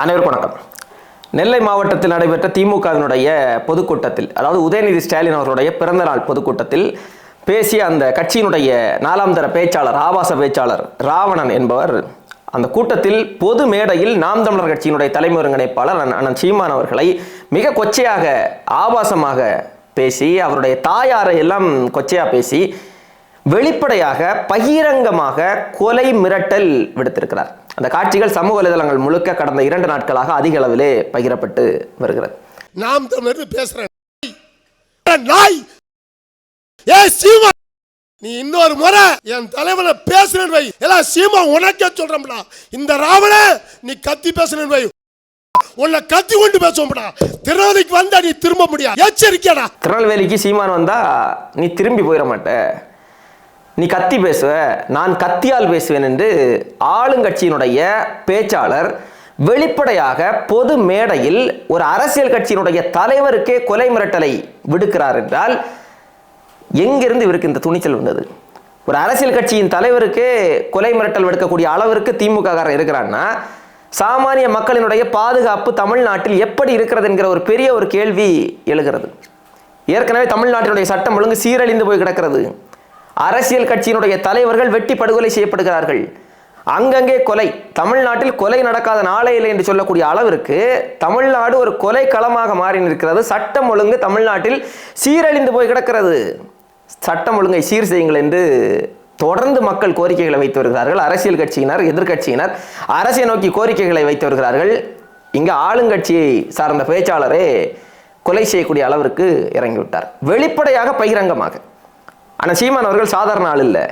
அனைவருக்கும் வணக்கம். நெல்லை மாவட்டத்தில் நடைபெற்ற திமுகவினுடைய பொதுக்கூட்டத்தில் அதாவது உதயநிதி ஸ்டாலின் அவர்களுடைய பிறந்தநாள் பொதுக்கூட்டத்தில் பேசிய அந்த கட்சியினுடைய நாலாம் தர பேச்சாளர் ஆபாச பேச்சாளர் ராவணன் என்பவர் அந்த கூட்டத்தில் பொது மேடையில் நாம் தமிழர் கட்சியினுடைய தலைமை ஒருங்கிணைப்பாளர் அண்ணன் சீமான் அவர்களை மிக கொச்சையாக ஆபாசமாக பேசி அவருடைய தாயாரை எல்லாம் கொச்சையாக பேசி வெளிப்படையாக பகிரங்கமாக கொலை மிரட்டல் விடுத்திருக்கிறார். அந்த காட்சிகள் சமூக வலைதளங்கள் முழுக்க கடந்த இரண்டு நாட்களாக அதிக அளவிலே பகிரப்பட்டு வருகிறது. நாம் தமிழர் பேசுறேன் நாய். ஏ சீமா நீ இன்னொரு முறை என் தலைவனை பேசுறேன் வை. எல்லாம் சீமா உனக்கே சொல்றேன்டா இந்த ராவண நீ கத்தி பேசுறேன் வை. உன்னை கத்தி கொண்டு பேசுவோம்டா திருவதிக்கு வந்தா நீ திரும்ப முடியாது. எச்சரிக்கையாடா. திருநெல்வேலிக்கு சீமான் வந்தா நீ திரும்பி போயிட மாட்ட. நீ கத்தி பேசுவ நான் கத்தியால் பேசுவேன் என்று ஆளுங்கட்சியினுடைய பேச்சாளர் வெளிப்படையாக பொது மேடையில் ஒரு அரசியல் கட்சியினுடைய தலைவருக்கே கொலை மிரட்டலை விடுக்கிறார் என்றால் எங்கிருந்து இவருக்கு இந்த துணிச்சல் வந்தது? ஒரு அரசியல் கட்சியின் தலைவருக்கே கொலை மிரட்டல் விடுக்கக்கூடிய அளவிற்கு திமுககாரர் இருக்கிறான்னா சாமானிய மக்களினுடைய பாதுகாப்பு தமிழ்நாட்டில் எப்படி இருக்கிறது என்கிற ஒரு பெரிய ஒரு கேள்வி எழுகிறது. ஏற்கனவே தமிழ்நாட்டினுடைய சட்டம் ஒழுங்கு சீரழிந்து போய் கிடக்கிறது. அரசியல் கட்சியினுடைய தலைவர்கள் வெட்டி படுகொலை செய்யப்படுகிறார்கள். அங்கங்கே கொலை. தமிழ்நாட்டில் கொலை நடக்காத நாளே இல்லை என்று சொல்லக்கூடிய அளவிற்கு தமிழ்நாடு ஒரு கொலை களமாக மாறி நிற்கிறது. சட்டம் ஒழுங்கு தமிழ்நாட்டில் சீரழிந்து போய் கிடக்கிறது. சட்டம் ஒழுங்கை சீர் செய்யுங்கள் என்று தொடர்ந்து மக்கள் கோரிக்கைகளை வைத்து வருகிறார்கள். அரசியல் கட்சியினர் எதிர்கட்சியினர் அரசை நோக்கி கோரிக்கைகளை வைத்து வருகிறார்கள். இங்கே ஆளுங்கட்சியை சார்ந்த பேச்சாளரே கொலை செய்யக்கூடிய அளவிற்கு இறங்கிவிட்டார். வெளிப்படையாக பகிரங்கமாக. ஆனால் சீமான் அவர்கள் சாதாரண ஆள் இல்லை.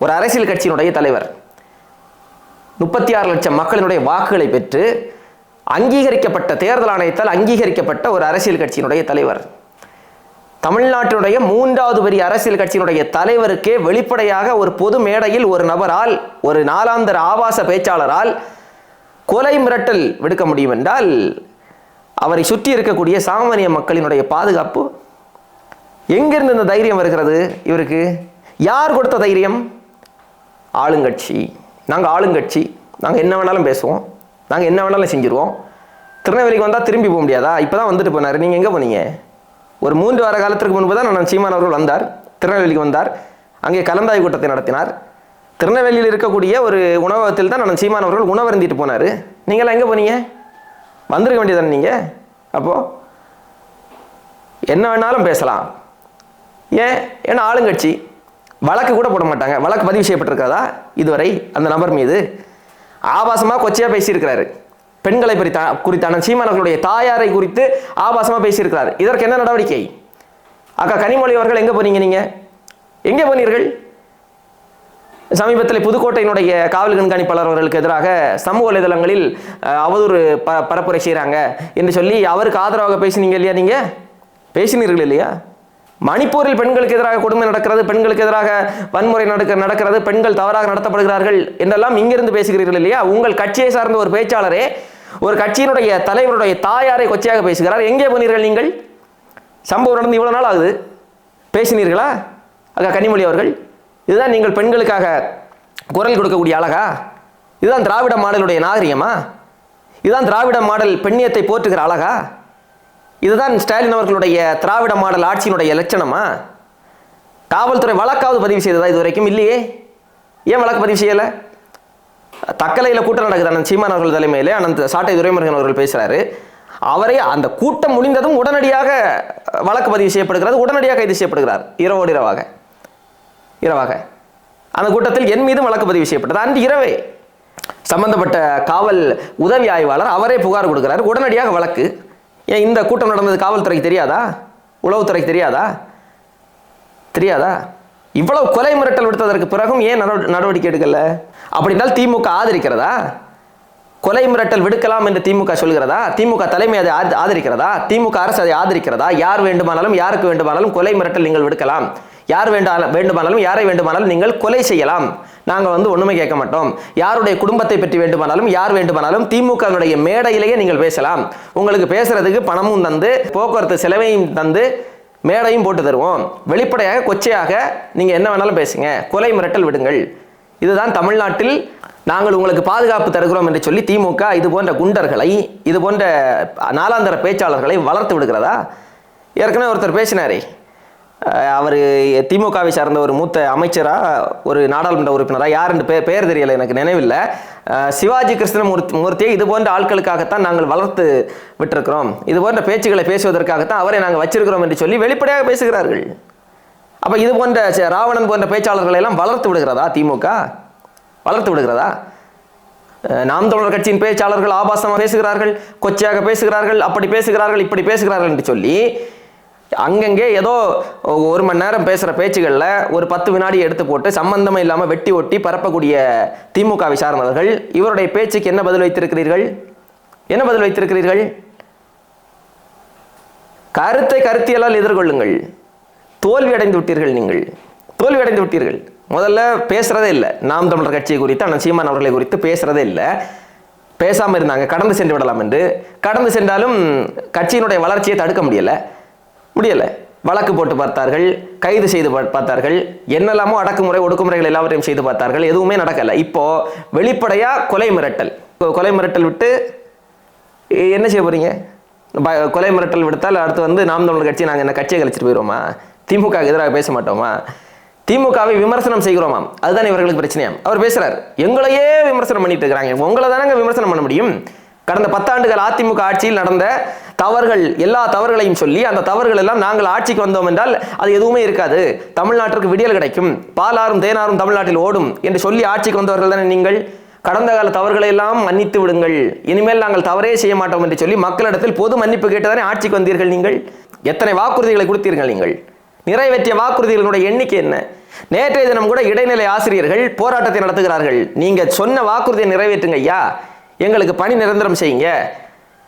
ஒரு அரசியல் கட்சியினுடைய தலைவர். முப்பத்தி ஆறு லட்சம் மக்களினுடைய வாக்குகளை பெற்று அங்கீகரிக்கப்பட்ட தேர்தல் ஆணையத்தால் அங்கீகரிக்கப்பட்ட ஒரு அரசியல் கட்சியினுடைய தலைவர். தமிழ்நாட்டினுடைய மூன்றாவது பெரிய அரசியல் கட்சியினுடைய தலைவருக்கே வெளிப்படையாக ஒரு பொது மேடையில் ஒரு நபரால் ஒரு நாலாந்தர ஆபாச பேச்சாளரால் கொலை மிரட்டல் விடுக்க முடியும் என்றால் அவரை சுற்றி இருக்கக்கூடிய சாமானிய மக்களினுடைய பாதுகாப்பு எங்கிருந்து இந்த தைரியம் வருகிறது? இவருக்கு யார் கொடுத்த தைரியம்? ஆளுங்கட்சி. நாங்கள் ஆளுங்கட்சி. நாங்கள் என்ன வேணாலும் பேசுவோம். நாங்கள் என்ன வேணாலும் செஞ்சுருவோம். திருநெல்வேலிக்கு வந்தால் திரும்பி போக முடியாதா? இப்போ தான் வந்துட்டு போனார். நீங்கள் எங்கே போனீங்க? ஒரு மூன்று வார காலத்திற்கு முன்பு தான் நான் சீமான் அவர்கள் வந்தார். திருநெல்வேலிக்கு வந்தார். அங்கே கலந்தாய்வு கூட்டத்தை நடத்தினார். திருநெல்வேலியில் இருக்கக்கூடிய ஒரு உணவகத்தில் தான் நான் சீமான் அவர்கள் உணவருந்திட்டு போனார். நீங்களாம் எங்கே போனீங்க? வந்திருக்க வேண்டியதானே நீங்கள் அப்போது என்ன வேணாலும் பேசலாம். ஏன்? ஏன்னா ஆளுங்கட்சி வழக்கு கூட போட மாட்டாங்க. வழக்கு பதிவு செய்யப்பட்டிருக்கிறதா இதுவரை அந்த நபர் மீது ஆபாசமாக கொச்சையாக பேசியிருக்கிறாரு. பெண்களை குறித்த குறித்தான சீமானவர்களுடைய தாயாரை குறித்து ஆபாசமாக பேசியிருக்கிறார். இதற்கு என்ன நடவடிக்கை? அக்கா கனிமொழி அவர்கள் எங்கே போனீங்க நீங்கள் எங்கே போனீர்கள்? சமீபத்தில் புதுக்கோட்டையினுடைய காவல் கண்காணிப்பாளர் அவர்களுக்கு எதிராக சமூக வலைதளங்களில் அவதூறு ப பரப்புரை செய்கிறாங்க என்று சொல்லி அவருக்கு ஆதரவாக பேசினீங்க இல்லையா நீங்கள் பேசினீர்கள் இல்லையா? மணிப்பூரில் பெண்களுக்கு எதிராக கொடுமை நடக்கிறது பெண்களுக்கு எதிராக வன்முறை நடக்க நடக்கிறது பெண்கள் தவறாக நடத்தப்படுகிறார்கள் என்றெல்லாம் இங்கிருந்து பேசுகிறீர்கள் இல்லையா? உங்கள் கட்சியை சார்ந்த ஒரு பேச்சாளரே ஒரு கட்சியினுடைய தலைவருடைய தாயாரை கொச்சையாக பேசுகிறார். எங்கே போனீர்கள் நீங்கள்? சம்பவம் நடந்து இவ்வளோ நாள் ஆகுது. பேசினீர்களா? அக்கா கனிமொழி அவர்கள் இதுதான் நீங்கள் பெண்களுக்காக குரல் கொடுக்கக்கூடிய அழகா? இதுதான் திராவிட மாடலுடைய நாகரிகமா? இதுதான் திராவிட மாடல் பெண்ணியத்தை போற்றுகிற அழகா? இதுதான் ஸ்டாலின் அவர்களுடைய திராவிட மாடல் ஆட்சியினுடைய லட்சணமா? காவல்துறை வழக்காவது பதிவு செய்ததா இது வரைக்கும் இல்லையே. ஏன் வழக்கு பதிவு செய்யலை? தக்கலையில் கூட்டம் நடக்குது அண்ணன் சீமான் அவர்கள் தலைமையில். அந்த சாட்டை துரைமுருகன் அவர்கள் பேசுகிறாரு அவரே அந்த கூட்டம் முடிந்ததும் உடனடியாக வழக்கு பதிவு செய்யப்படுகிறது உடனடியாக கைது செய்யப்படுகிறார். இரவோடு இரவாக. இரவாக. அந்த கூட்டத்தில் என் மீதும் வழக்கு பதிவு செய்யப்பட்டது. அன்று இரவே சம்பந்தப்பட்ட காவல் உதவி ஆய்வாளர் அவரே புகார் கொடுக்கிறார். உடனடியாக வழக்கு ஏன் இந்த கூட்டம் நடந்தது காவல்துறைக்கு தெரியாதா? உளவுத்துறைக்கு தெரியாதா? தெரியாதா? இவ்வளவு கொலை மிரட்டல் விடுத்ததற்கு பிறகும் ஏன் நடவடிக்கை எடுக்கல? அப்படின்னால் திமுக ஆதரிக்கிறதா? கொலை மிரட்டல் விடுக்கலாம் என்று திமுக சொல்கிறதா? திமுக தலைமை அதை ஆதரிக்கிறதா? திமுக அரசு அதை ஆதரிக்கிறதா? யார் வேண்டுமானாலும் யாருக்கு வேண்டுமானாலும் கொலை மிரட்டல் நீங்கள் விடுக்கலாம். யார் வேண்டா வேண்டுமானாலும் யாரை வேண்டுமானாலும் நீங்கள் கொலை செய்யலாம். நாங்கள் வந்து ஒன்றுமே கேட்க மாட்டோம். யாருடைய குடும்பத்தை பற்றி வேண்டுமானாலும் யார் வேண்டுமானாலும் திமுகவினுடைய மேடையிலேயே நீங்கள் பேசலாம். உங்களுக்கு பேசுறதுக்கு பணமும் தந்து போக்குவரத்து செலவையும் தந்து மேடையும் போட்டு தருவோம். வெளிப்படையாக கொச்சையாக நீங்கள் என்ன வேணாலும் பேசுங்க. கொலை மிரட்டல் விடுங்கள். இதுதான் தமிழ்நாட்டில் நாங்கள் உங்களுக்கு பாதுகாப்பு தருகிறோம் என்று சொல்லி திமுக இது போன்ற குண்டர்களை இது போன்ற நாலாந்தர பேச்சாளர்களை வளர்த்து விடுகிறதா? ஏற்கனவே ஒருத்தர் பேசினாரே. அவர் திமுகவை சார்ந்த ஒரு மூத்த அமைச்சராக ஒரு நாடாளுமன்ற உறுப்பினராக யார் என்று பே- பெயர் தெரியலை எனக்கு நினைவில்லை. சிவாஜி கிருஷ்ணமூர்த்தி மூர்த்தியை இது போன்ற ஆட்களுக்காகத்தான் நாங்கள் வளர்த்து விட்டிருக்கிறோம். இது போன்ற பேச்சுக்களை பேசுவதற்காகத்தான் அவரை நாங்கள் வச்சிருக்கிறோம் என்று சொல்லி வெளிப்படையாக பேசுகிறார்கள். அப்போ இது போன்ற ராவணன் போன்ற பேச்சாளர்களை எல்லாம் வளர்த்து விடுகிறதா திமுக? வளர்த்து விடுகிறதா? நாம் தமிழர் கட்சியின் பேச்சாளர்கள் ஆபாசமாக பேசுகிறார்கள் கொச்சையாக பேசுகிறார்கள் அப்படி பேசுகிறார்கள் இப்படி பேசுகிறார்கள் என்று சொல்லி அங்கங்கே ஏதோ ஒரு மணி நேரம் பேசுகிற பேச்சுகளில் ஒரு பத்து வினாடி எடுத்து போட்டு சம்பந்தமே இல்லாமல் வெட்டி ஒட்டி பரப்பக்கூடிய திமுக விசாரணர்கள் இவருடைய பேச்சுக்கு என்ன பதில் வைத்திருக்கிறீர்கள்? என்ன பதில் வைத்திருக்கிறீர்கள்? கருத்தை கருத்தியலால் எதிர்கொள்ளுங்கள். தோல்வி அடைந்து விட்டீர்கள் நீங்கள். தோல்வியடைந்து விட்டீர்கள். முதல்ல பேசுறதே இல்லை. நாம் தமிழர் கட்சியை குறித்து அண்ணன் சீமான் அவர்களை குறித்து பேசுறதே இல்லை. பேசாமல் இருந்தாங்க. கடந்து சென்று விடலாம் என்று. கடந்து சென்றாலும் கட்சியினுடைய வளர்ச்சியை தடுக்க முடியல. முடியலை. வழக்கு போட்டு பார்த்தார்கள் கைது செய்து பா- பார்த்தார்கள் என்னெல்லாமோ அடக்குமுறை ஒடுக்குமுறைகள் எல்லாவற்றையும் செய்து பார்த்தார்கள். எதுவுமே நடக்கல. இப்போ வெளிப்படையா கொலை மிரட்டல். கொலை மிரட்டல் விட்டு என்ன செய்ய போறீங்க? ப- கொலை மிரட்டல் விடுத்தால் அடுத்து வந்து நாம் தமிழர் கட்சி நாங்கள் என்ன கட்சியை கழிச்சிட்டு போயிடுவோமா திமுக எதிராக பேச மாட்டோமா? திமுகவை விமர்சனம் செய்கிறோமாம். அதுதான் இவர்களுக்கு பிரச்சனையாம் அவர் பேசுறார் எங்களையே விமர்சனம் பண்ணிட்டு இருக்கிறாங்க. உங்களை தானங்க விமர்சனம் பண்ண முடியும்? கடந்த பத்தாண்டுகள் அதிமுக ஆட்சியில் நடந்த தவறுகள் எல்லா தவறுகளையும் சொல்லி அந்த தவறுகள் எல்லாம் நாங்கள் ஆட்சிக்கு வந்தோம் என்றால் அது எதுவுமே இருக்காது. தமிழ்நாட்டிற்கு விடியல் கிடைக்கும். பாலாரும் தேனாரும் தமிழ்நாட்டில் ஓடும் என்று சொல்லி ஆட்சிக்கு வந்தவர்கள் தானே நீங்கள்? கடந்த கால தவறுகளை எல்லாம் மன்னித்து விடுங்கள். இனிமேல் நாங்கள் தவறே செய்ய மாட்டோம் என்று சொல்லி மக்களிடத்தில் பொது மன்னிப்பு கேட்டுதானே ஆட்சிக்கு வந்தீர்கள் நீங்கள்? எத்தனை வாக்குறுதிகளை கொடுத்தீர்கள் நீங்கள்? நிறைவேற்றிய வாக்குறுதிகளுடைய எண்ணிக்கை என்ன? நேற்றைய தினம் கூட இடைநிலை ஆசிரியர்கள் போராட்டத்தை நடத்துகிறார்கள். நீங்க சொன்ன வாக்குறுதியை நிறைவேற்றுங்க ஐயா. எங்களுக்கு பணி நிரந்தரம் செய்யுங்க.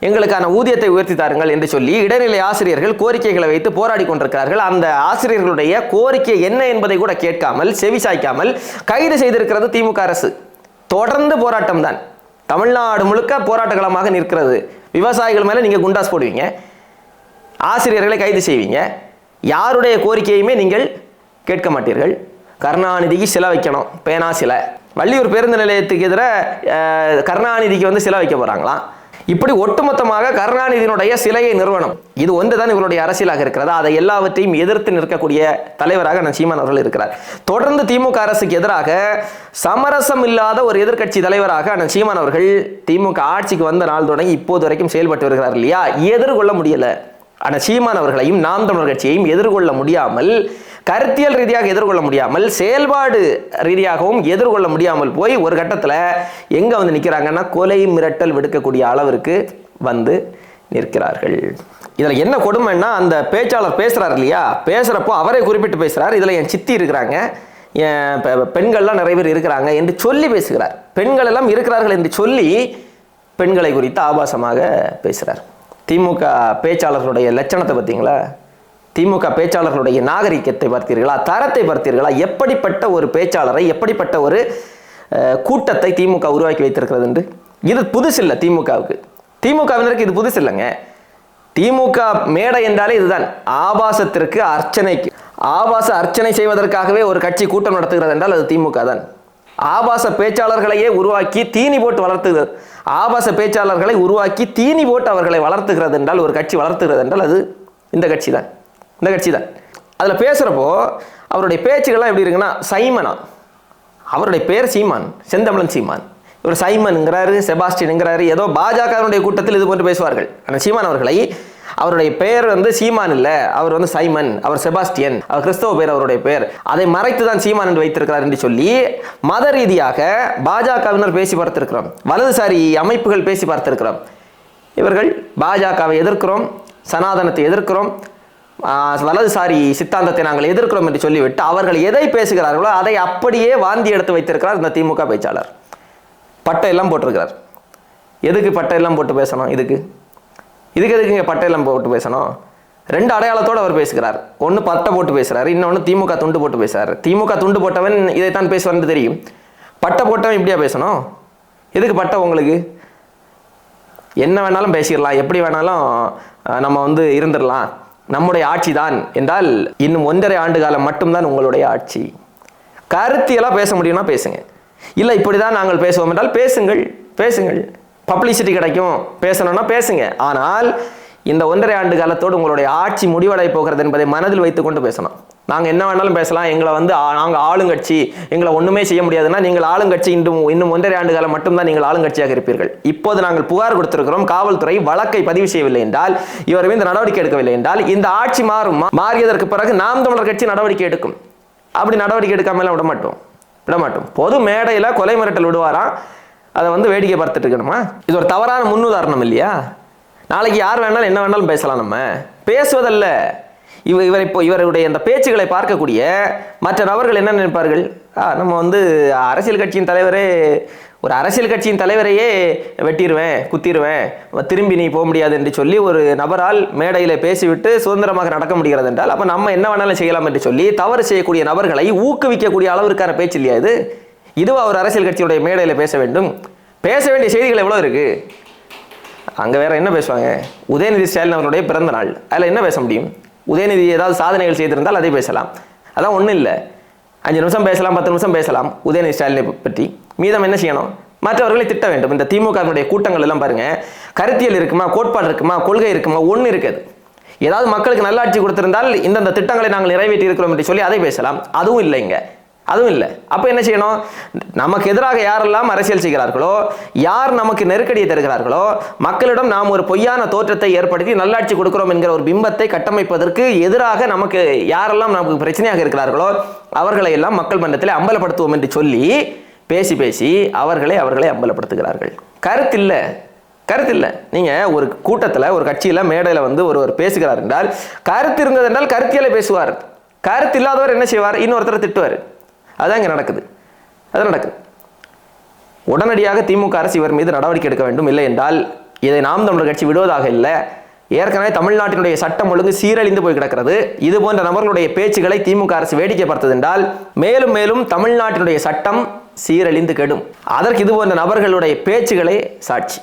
எங்களுக்கான ஊதியத்தை உயர்த்தி தாருங்கள் என்று சொல்லி இடைநிலை ஆசிரியர்கள் கோரிக்கைகளை வைத்து போராடி கொண்டிருக்கிறார்கள். அந்த ஆசிரியர்களுடைய கோரிக்கை என்ன என்பதை கூட கேட்காமல் செவி சாய்க்காமல் கைது செய்திருக்கிறது திமுக அரசு. தொடர்ந்து போராட்டம் தான். தமிழ்நாடு முழுக்க போராட்டகலமாக நிற்கிறது. விவசாயிகள் மேல நீங்க குண்டாஸ் போடுவீங்க. ஆசிரியர்களை கைது செய்வீங்க. யாருடைய கோரிக்கையுமே நீங்கள் கேட்க மாட்டீர்கள். கருணாநிதிக்கு சிலை வைக்கணும். பேனா சிலை. வள்ளியூர் பேருந்து நிலையத்துக்கு எதிராக கருணாநிதிக்கு வந்து சிலை வைக்க போறாங்களாம் இப்படி ஒட்டுமொத்தமாக கருணாநிதியினுடைய சிலையை நிறுவனம். இது ஒன்று தான் இவருடைய அரசியலாக இருக்கிறது? அதை எல்லாவற்றையும் எதிர்த்து நிற்கக்கூடிய தலைவராக நான் சீமான் அவர்கள் இருக்கிறார். தொடர்ந்து திமுக அரசுக்கு எதிராக சமரசம் இல்லாத ஒரு எதிர்க்கட்சி தலைவராக அண்ணன் சீமான் அவர்கள் திமுக ஆட்சிக்கு வந்த நாள் தொடங்கி இப்போது வரைக்கும் செயல்பட்டு வருகிறார் இல்லையா? எதிர்கொள்ள முடியலை. ஆனால் சீமான் அவர்களையும் நாம் தமிழர் கட்சியையும் எதிர்கொள்ள முடியாமல் கருத்தியல் ரீதியாக எதிர்கொள்ள முடியாமல் செயல்பாடு ரீதியாகவும் எதிர்கொள்ள முடியாமல் போய் ஒரு கட்டத்தில் எங்கே வந்து நிற்கிறாங்கன்னா கொலை மிரட்டல் விடுக்கக்கூடிய அளவிற்கு வந்து நிற்கிறார்கள். இதில் என்ன கொடுமைன்னா அந்த பேச்சாளர் பேசுகிறார் இல்லையா? பேசுகிறப்போ அவரே குறிப்பிட்டு பேசுகிறார் இதில் என் சித்தி இருக்கிறாங்க பெண்கள்லாம் நிறைய பேர் இருக்கிறாங்க என்று சொல்லி பேசுகிறார். பெண்கள் எல்லாம் இருக்கிறார்கள் என்று சொல்லி பெண்களை குறித்து ஆபாசமாக பேசுகிறார் திமுக பேச்சாளர்களுடைய லட்சணத்தை பார்த்தீங்களா? திமுக பேச்சாளர்களுடைய நாகரிகத்தை பார்த்தீர்களா தரத்தை பார்த்தீர்களா எப்படிப்பட்ட ஒரு பேச்சாளரை எப்படிப்பட்ட ஒரு கூட்டத்தை திமுக உருவாக்கி வைத்திருக்கிறது என்று? இது புதுசு இல்லை திமுகவுக்கு. திமுகவினருக்கு இது புதுசு இல்லைங்க திமுக மேடை என்றாலே இதுதான். ஆபாசத்திற்கு அர்ச்சனைக்கு. ஆபாச அர்ச்சனை செய்வதற்காகவே ஒரு கட்சி கூட்டம் நடத்துகிறது என்றால் அது திமுக தான். ஆபாச பேச்சாளர்களையே உருவாக்கி தீனி போட்டு வளர்த்துகிறது. ஆபாச பேச்சாளர்களை உருவாக்கி தீனி போட்டு அவர்களை வளர்த்துகிறது என்றால் ஒரு கட்சி வளர்த்துகிறது என்றால் அது இந்த கட்சி தான். இந்த கட்சி தான் அதில் பேசுகிறப்போ அவருடைய பேச்சுகள்லாம் எப்படி இருக்குன்னா சைமனா. அவருடைய பேர் சீமான் செந்தமிழன் சீமான். இவர் சைமன்ங்கிறாரு செபாஸ்டின்ங்கிறாரு ஏதோ பாஜகவினுடைய கூட்டத்தில் இது போன்று பேசுவார்கள். ஆனால் சீமான் அவர்களை அவருடைய பெயர் வந்து சீமான் இல்லை அவர் வந்து சைமன் அவர் செபாஸ்டியன் அவர் கிறிஸ்தவ பேர் அவருடைய பெயர் அதை மறைத்து தான் சீமான் என்று வைத்திருக்கிறார் என்று சொல்லி மத ரீதியாக பாஜகவினர் பேசி பார்த்திருக்கிறோம். வலதுசாரி அமைப்புகள் பேசி பார்த்திருக்கிறோம். இவர்கள் பாஜகவை எதிர்க்கிறோம் சனாதனத்தை எதிர்க்கிறோம் வலதுசாரி சித்தாந்தத்தை நாங்கள் எதிர்க்கிறோம் என்று சொல்லிவிட்டு அவர்கள் எதை பேசுகிறார்களோ அதை அப்படியே வாந்தி எடுத்து வைத்திருக்கிறார் இந்த திமுக பேச்சாளர். பட்டை எல்லாம் போட்டிருக்கிறார். எதுக்கு பட்டை எல்லாம் போட்டு பேசணும் இதுக்கு? இதுக்கு எதுக்கு இங்கே பட்டை எல்லாம் போட்டு பேசணும்? ரெண்டு அடையாளத்தோடு அவர் பேசுகிறார். ஒன்று பட்டை போட்டு பேசுகிறார் இன்னொன்று திமுக துண்டு போட்டு பேசுகிறார் திமுக துண்டு போட்டவன் இதைத்தான் பேசுவார்னு தெரியும். பட்டை போட்டவன் இப்படியா பேசணும்? எதுக்கு பட்டை உங்களுக்கு? என்ன வேணாலும் பேசிடலாம் எப்படி வேணாலும் நம்ம வந்து இருந்துடலாம். நம்முடைய ஆட்சி தான் என்றால் இன்னும் ஒன்றரை ஆண்டு காலம் மட்டும்தான் உங்களுடைய ஆட்சி. கருத்தியெல்லாம் பேச முடியும்னா பேசுங்க. இல்லை இப்படி தான் நாங்கள் பேசுவோம் என்றால் பேசுங்கள் பேசுங்கள். பப்ளிசிட்டி கிடைக்கும் பேசணும்னா பேசுங்க. ஆனால் இந்த ஒன்றரை ஆண்டு காலத்தோடு உங்களுடைய ஆட்சி முடிவடை போகிறது என்பதை மனதில் வைத்துக்கொண்டு பேசணும். நாங்கள் என்ன வேணாலும் பேசலாம். எங்களை வந்து ஆ- நாங்கள் ஆளுங்கட்சி. எங்களை ஒன்றுமே செய்ய முடியாதுன்னா நீங்கள் ஆளுங்கட்சி இன்னும் இன்னும் ஒன்றரை ஆண்டு காலம் மட்டும்தான் நீங்கள் ஆளுங்கட்சியாக இருப்பீர்கள். இப்போது நாங்கள் புகார் கொடுத்திருக்கிறோம். காவல்துறை வழக்கை பதிவு செய்யவில்லை என்றால் இவர் மீது நடவடிக்கை எடுக்கவில்லை என்றால் இந்த ஆட்சி மாறும் மாறியதற்கு பிறகு நாம் தமிழர் கட்சி நடவடிக்கை எடுக்கும். அப்படி நடவடிக்கை எடுக்காமலாம் விட மாட்டோம். விட மாட்டோம். பொது மேடையில் கொலை மிரட்டல் விடுவாராம். அதை வந்து வேடிக்கை பார்த்துட்டு இருக்கணுமா? இது ஒரு தவறான முன்னுதாரணம் இல்லையா? நாளைக்கு யார் வேணாலும் என்ன வேணாலும் பேசலாம் நம்ம. பேசுவதல்ல. இவ இவர் இப்போ இவருடைய அந்த பேச்சுகளை பார்க்கக்கூடிய மற்ற நபர்கள் என்ன நினைப்பார்கள்? ஆ, நம்ம வந்து அரசியல் கட்சியின் தலைவரே ஒரு அரசியல் கட்சியின் தலைவரையே வெட்டிடுவேன் குத்திடுவேன் திரும்பி நீ போக முடியாது என்று சொல்லி ஒரு நபரால் மேடையில் பேசிவிட்டு சுதந்திரமாக நடக்க முடிகிறது என்றால் அப்போ நம்ம என்ன வேணாலும் செய்யலாம் என்று சொல்லி தவறு செய்யக்கூடிய நபர்களை ஊக்குவிக்கக்கூடிய அளவிற்கான பேச்சு இல்லையா இது? இதுவா ஒரு அரசியல் கட்சியுடைய மேடையில் பேச வேண்டும். பேச வேண்டிய செய்திகள் எவ்வளோ இருக்குது அங்கே வேற என்ன பேசுவாங்க? உதயநிதி ஸ்டாலின் அவருடைய பிறந்த நாள். அதில் என்ன பேச முடியும்? உதயநிதி ஏதாவது சாதனைகள் செய்திருந்தால் அதை பேசலாம். அதான் ஒன்றும் இல்லை. அஞ்சு நிமிஷம் பேசலாம் பத்து நிமிஷம் பேசலாம். உதயநிதி ஸ்டாலினை பற்றி. மீதம் என்ன செய்யணும்? மற்றவர்களை திட்ட வேண்டும். இந்த திமுகவினுடைய கூட்டங்கள் எல்லாம் பாருங்கள் கருத்தியல் இருக்குமா? கோட்பாடு இருக்குமா? கொள்கை இருக்குமா? ஒன்று இருக்குது. ஏதாவது மக்களுக்கு நல்லாட்சி கொடுத்திருந்தால் இந்தந்த திட்டங்களை நாங்கள் நிறைவேற்றி இருக்கிறோம் என்று சொல்லி அதை பேசலாம். அதுவும் இல்லைங்க. அதுவும் இல்லை. அப்போ என்ன செய்யணும்? நமக்கு எதிராக யாரெல்லாம் அரசியல் செய்கிறார்களோ யார் நமக்கு நெருக்கடியை தருகிறார்களோ மக்களிடம் நாம் ஒரு பொய்யான தோற்றத்தை ஏற்படுத்தி நல்லாட்சி கொடுக்கிறோம் என்கிற ஒரு பிம்பத்தை கட்டமைப்பதற்கு எதிராக நமக்கு யாரெல்லாம் நமக்கு பிரச்சனையாக இருக்கிறார்களோ அவர்களை எல்லாம் மக்கள் மன்றத்தில் அம்பலப்படுத்துவோம் என்று சொல்லி பேசி பேசி அவர்களை அவர்களை அம்பலப்படுத்துகிறார்கள். கருத்தில்லை கருத்து இல்லை. நீங்கள் ஒரு கூட்டத்தில் ஒரு கட்சியில் மேடையில் வந்து ஒருவர் பேசுகிறார் என்றால் கருத்து இருந்தது என்றால் கருத்தியலை பேசுவார். கருத்து இல்லாதவர் என்ன செய்வார்? இன்னொருத்தர் திட்டுவார். அதான் இங்கே நடக்குது. அது நடக்குது. உடனடியாக திமுக அரசு இவர் மீது நடவடிக்கை எடுக்க வேண்டும் இல்லை என்றால் இதை நாம் தமிழர் கட்சி விடுவதாக இல்லை. ஏற்கனவே தமிழ்நாட்டினுடைய சட்டம் ஒழுங்கு சீரழிந்து போய் கிடக்கிறது. இது போன்ற நபர்களுடைய பேச்சுகளை திமுக அரசு வேடிக்கை பார்த்தது என்றால் மேலும் மேலும் தமிழ்நாட்டினுடைய சட்டம் சீரழிந்து கெடும். அதற்கு இது போன்ற நபர்களுடைய பேச்சுகளே சாட்சி.